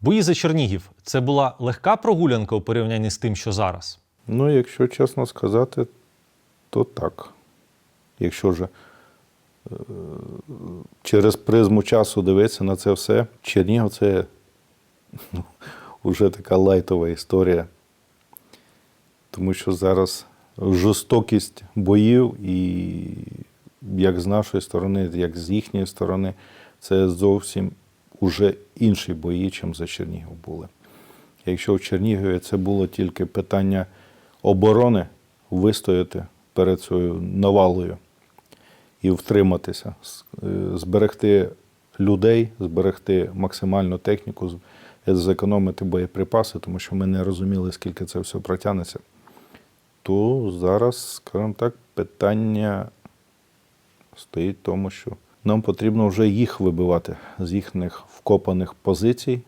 Бої за Чернігів це була легка прогулянка у порівнянні з тим, що зараз. Ну, якщо чесно сказати, то так. Якщо вже через призму часу дивитися на це все, Чернігів це ну, вже така лайтова історія. Тому що зараз жорстокість боїв, і як з нашої сторони, як з їхньої сторони, це зовсім уже інші бої, чим за Чернігів були. Якщо в Чернігові це було тільки питання оборони, вистояти перед цією навалою і втриматися, е, зберегти людей, зберегти максимальну техніку, зекономити боєприпаси, тому що ми не розуміли, скільки це все протягнеться, то зараз, скажімо так, питання стоїть в тому, що нам потрібно вже їх вибивати з їхніх вкопаних позицій,